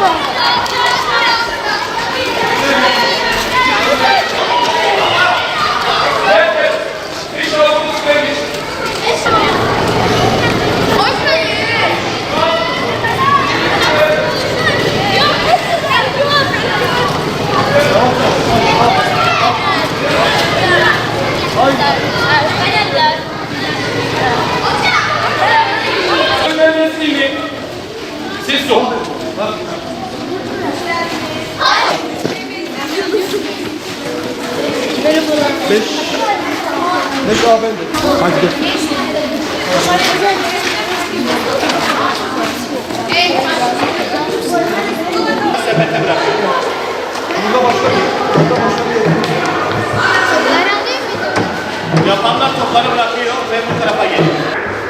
Yeah. Beş A bende. Hadi gel. Burada başka bir. Burada başka bir yere. Yapanlar topları bırakıyor ve bu tarafa geliyor.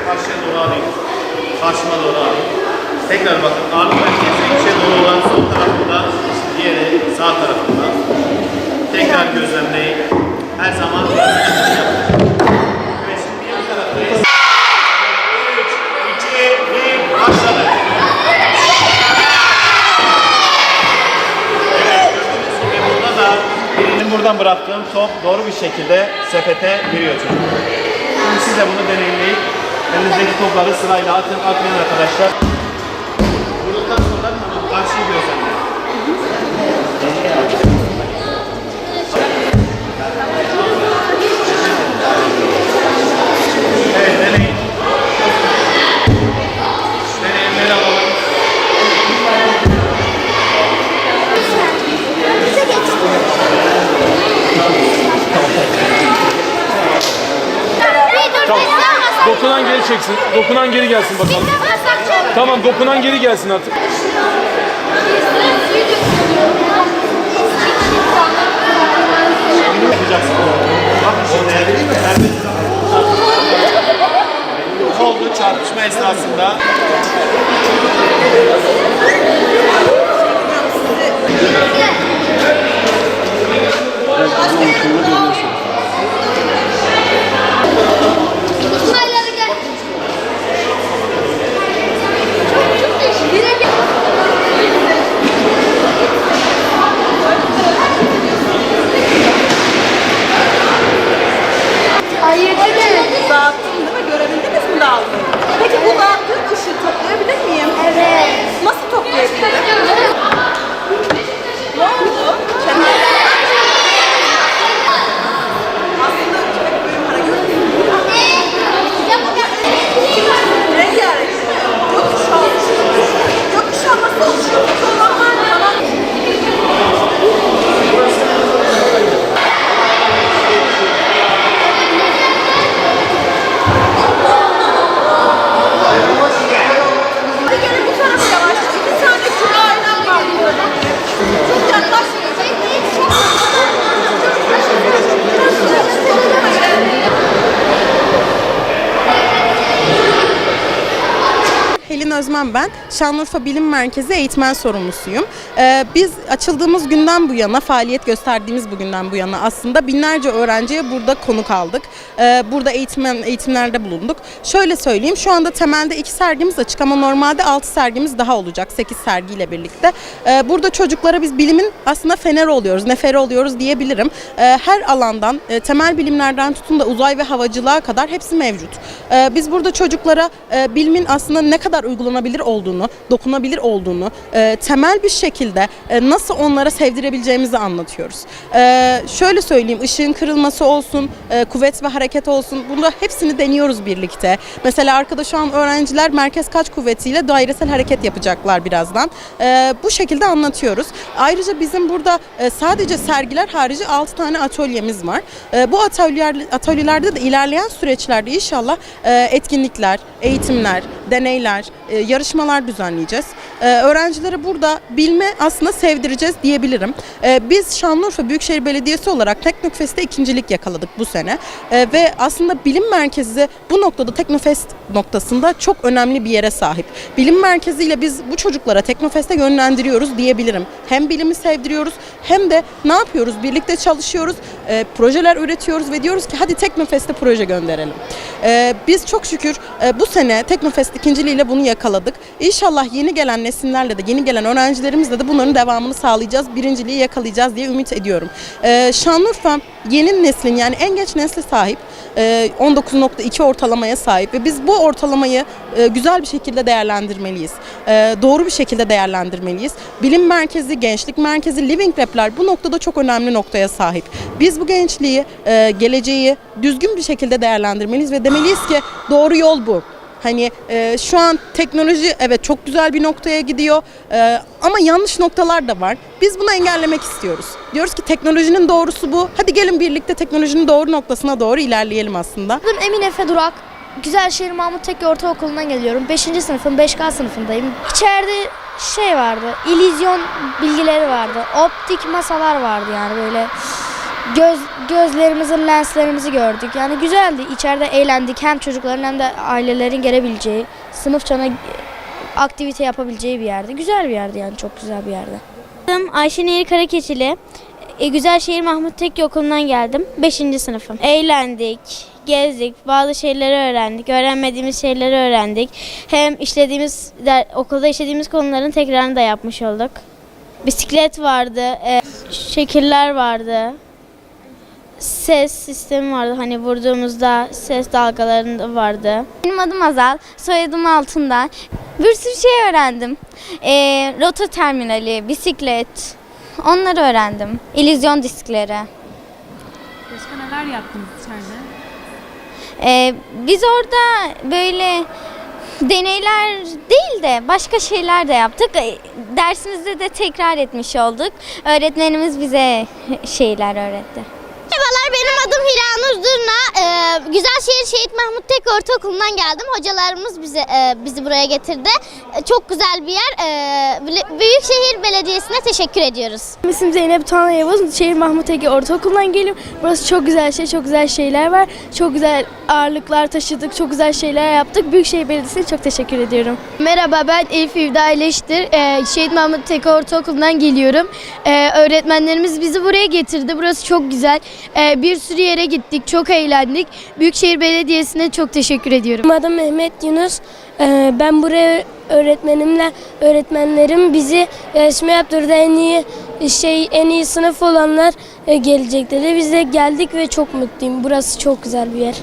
Karşıya doğru alayım. Karşıma doğru alayım. Tekrar bakın. Ağırlık buradan bıraktığım top doğru bir şekilde sepete giriyor çocuk. Şimdi siz de bunu deneyimleyip elinizdeki topları sırayla atın, atmayın arkadaşlar. Geri çeksin. Dokunan geri gelsin bakalım. Tamam dokunan geri gelsin artık. yapacaksın. Oldu çarpışma esnasında? Hayır değil mi? Dağıttın değil mi? Görebildiniz mi dağıttığını? Peki bu dağıttığın ışığı toplayabilir miyim? Evet. Nasıl toplayabilirim? Ne oldu? Kendi Aslında çok büyük hareket değil. Rengarenk. Gökkuşağı oluşuyor. Gökkuşağı nasıl oluşuyor? Normal tamam. Hadi gelin bu tarafa yavaş. İki tane küre aynen var burada. Çok yaklaşmayın. Helin Özmen ben. Şanlıurfa Bilim Merkezi eğitmen sorumlusuyum. Ee, biz açıldığımız günden bu yana, faaliyet gösterdiğimiz bugünden bu yana aslında binlerce öğrenciye burada konuk aldık. Ee, burada eğitmen, eğitimlerde bulunduk. Şöyle söyleyeyim, şu anda temelde iki sergimiz açık ama normalde altı sergimiz daha olacak, sekiz sergiyle birlikte. Ee, burada çocuklara biz bilimin aslında feneri oluyoruz, neferi oluyoruz diyebilirim. Ee, her alandan, e, temel bilimlerden tutun da uzay ve havacılığa kadar hepsi mevcut. Ee, biz burada çocuklara e, bilimin aslında ne kadar uygulanabilir olduğunu, dokunabilir olduğunu, e, temel bir şekilde e, nasıl onlara sevdirebileceğimizi anlatıyoruz. Ee, şöyle söyleyeyim, ışığın kırılması olsun, e, kuvvet ve hareket olsun, bunda hepsini deniyoruz birlikte. Mesela arkada şu an öğrenciler merkez kaç kuvvetiyle dairesel hareket yapacaklar birazdan. Ee, bu şekilde anlatıyoruz. Ayrıca bizim burada e, sadece sergiler harici 6 tane atölyemiz var. E, bu atölyeler, atölyelerde de ilerleyen süreçlerde inşallah e, etkinlikler, eğitimler, deneyler, e, yarışmalar düzenleyeceğiz. E, öğrencilere burada bilme aslında sevdireceğiz diyebilirim. E, biz Şanlıurfa Büyükşehir Belediyesi olarak Teknofest'te ikincilik yakaladık bu sene. E, ve aslında bilim merkezi bu noktada Teknofest noktasında çok önemli bir yere sahip. Bilim merkeziyle biz bu çocuklara Teknofest'e yönlendiriyoruz diyebilirim. Hem bilimi sevdiriyoruz hem de ne yapıyoruz? Birlikte çalışıyoruz, e, projeler üretiyoruz ve diyoruz ki hadi Teknofest'e proje gönderelim. E, biz çok şükür e, bu sene Teknofest ikinciliğiyle bunu yakaladık. Sağladık. İnşallah yeni gelen nesillerle de yeni gelen öğrencilerimizle de bunların devamını sağlayacağız. Birinciliği yakalayacağız diye ümit ediyorum. Ee, Şanlıurfa yeni neslin yani en geç nesli sahip. Ee, 19.2 ortalamaya sahip ve biz bu ortalamayı e, güzel bir şekilde değerlendirmeliyiz. Ee, doğru bir şekilde değerlendirmeliyiz. Bilim merkezi, gençlik merkezi, Living Lab'ler bu noktada çok önemli noktaya sahip. Biz bu gençliği, e, geleceği düzgün bir şekilde değerlendirmeliyiz ve demeliyiz ki doğru yol bu. Hani e, şu an teknoloji evet çok güzel bir noktaya gidiyor e, ama yanlış noktalar da var. Biz bunu engellemek istiyoruz. Diyoruz ki teknolojinin doğrusu bu. Hadi gelin birlikte teknolojinin doğru noktasına doğru ilerleyelim aslında. Adım Emin Efe Durak. Güzelşehir Mahmut Tekke Ortaokulu'ndan geliyorum. 5. sınıfım, 5K sınıfındayım. İçeride şey vardı, illüzyon bilgileri vardı. Optik masalar vardı yani böyle. Göz, gözlerimizin lenslerimizi gördük. Yani güzeldi. İçeride eğlendik. Hem çocukların hem de ailelerin gelebileceği, sınıf çana aktivite yapabileceği bir yerdi. Güzel bir yerdi yani çok güzel bir yerdi. Adım Ayşe Nehir Karakeçili. E, Güzelşehir Mahmut Tekke Okulu'ndan geldim. 5. sınıfım. Eğlendik, gezdik, bazı şeyleri öğrendik. Öğrenmediğimiz şeyleri öğrendik. Hem işlediğimiz, der, okulda işlediğimiz konuların tekrarını da yapmış olduk. Bisiklet vardı, e, şekiller vardı. Ses sistemi vardı. Hani vurduğumuzda ses dalgalarında vardı. Benim adım Azal, soyadım Altında. Bir sürü şey öğrendim. E, rota terminali, bisiklet, onları öğrendim. İllüzyon diskleri. Başka neler yaptınız içeride? Ee, biz orada böyle deneyler değil de başka şeyler de yaptık. Ee, Dersimizde de tekrar etmiş olduk. Öğretmenimiz bize şeyler öğretti. Merhabalar benim adım Hiranur Durna. Ee, Güzelşehir Şehit Mahmut Tek Ortaokulu'ndan geldim. Hocalarımız bizi e, bizi buraya getirdi. E, çok güzel bir yer. E, Büyük- Büyükşehir Belediyesi'ne teşekkür ediyoruz. İsim Zeynep Tuana Yavuz. Şehir Mahmut Ege Ortaokulu'ndan geliyorum. Burası çok güzel şey, çok güzel şeyler var. Çok güzel ağırlıklar taşıdık, çok güzel şeyler yaptık. Büyükşehir Belediyesi'ne çok teşekkür ediyorum. Merhaba ben Elif İvda İleştir. Ee, Şehit Mahmut Ege Ortaokulu'ndan geliyorum. Ee, öğretmenlerimiz bizi buraya getirdi. Burası çok güzel. Ee, bir sürü yere gittik, çok eğlendik. Büyükşehir Belediyesi'ne çok teşekkür ediyorum. Adım Mehmet Yunus. Ee, Ben buraya öğretmenimle öğretmenlerim bizi yarışma yaptırdı. En iyi şey en iyi sınıf olanlar e, gelecek dedi. Biz de geldik ve çok mutluyum. Burası çok güzel bir yer.